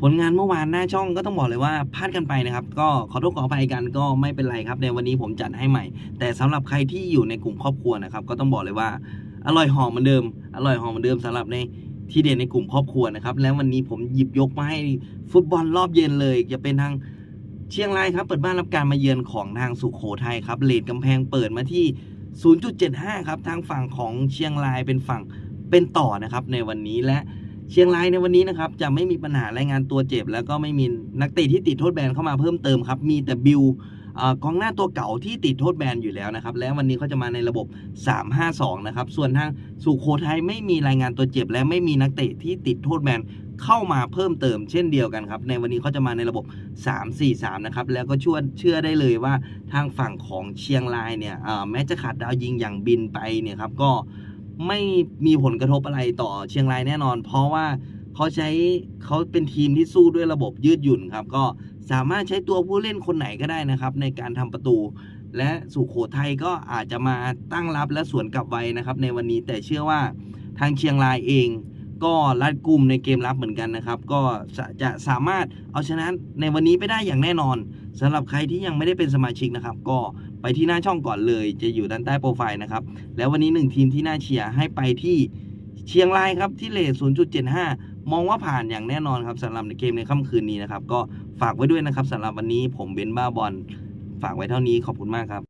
ผลงานเมื่อวานหน้าช่องก็ต้องบอกเลยว่าพลาดกันไปนะครับ ก็ขอโทษขออภัยกันก็ไม่เป็นไรครับ ในวันนี้ผมจัดให้ใหม่ แต่สำหรับใครที่อยู่ในกลุ่มครอบครัวนะครับ ก็ต้องบอกเลยว่า อร่อยหอมเหมือนเดิม อร่อยหอมเหมือนเดิมสำหรับในที่เด่นในกลุ่มครอบครัวนะครับ แล้ววันนี้ผมหยิบยกมาให้ฟุตบอลรอบเย็นเลยจะเป็นทางเชียงรายครับเปิดบ้านรับการมาเยือนของทางสุโขทัยครับเลดกำแพงเปิดมาที่ 0.75 ครับทางฝั่งของเชียงรายเป็นฝั่งเป็นต่อนะครับในวันนี้และ เชียงรายในวันนี้นะครับจะไม่มีปัญหารายงานตัวเจ็บ แล้วก็ไม่มีนักเตะที่ติดโทษแบนเข้ามาเพิ่มเติมครับ มีแต่บิลกองหน้าตัวเก่าที่ติดโทษแบนอยู่แล้วนะครับ และวันนี้เขาจะมาในระบบ 352 นะครับ ส่วนทางสุโขทัยไม่มีรายงานตัวเจ็บ และไม่มีนักเตะที่ติดโทษแบนเข้ามาเพิ่มเติมเช่นเดียวกันครับ ในวันนี้เขาจะมาในระบบ 3-4-3 นะครับ แล้วก็ชวนเชื่อได้เลยว่าทางฝั่งของเชียงรายเนี่ยแม้จะขาดดาวยิงอย่างบินไปเนี่ยครับก็ ไม่มีผลกระทบอะไรต่อเชียงรายแน่นอน เพราะว่าเขาใช้เขาเป็นทีมที่สู้ด้วยระบบยืดหยุ่นครับ ก็สามารถใช้ตัวผู้เล่นคนไหนก็ได้นะครับ ในการทำประตู และสุโขทัยก็อาจจะมาตั้งรับและสวนกลับไวนะครับ ในวันนี้แต่เชื่อว่าทางเชียงรายเองก็รัดกลุ่มในเกมรับเหมือนกันนะครับ ก็จะจะสามารถเอาชนะในวันนี้ไปได้อย่างแน่นอนสำหรับใครที่ยังไม่ได้เป็นสมาชิกนะครับ ก็ ไปที่หน้าช่องก่อนเลย จะอยู่ด้านใต้โปรไฟล์นะครับ แล้ววันนี้หนึ่งทีมที่น่าเชียร์ให้ไปที่เชียงรายครับที่เลท0.75 มองว่าผ่านอย่างแน่นอนครับสำหรับในเกมในค่ำคืนนี้นะครับ ก็ฝากไว้ด้วยนะครับสำหรับวันนี้ผมเบนบ้าบอลฝากไว้เท่านี้ขอบคุณมากครับ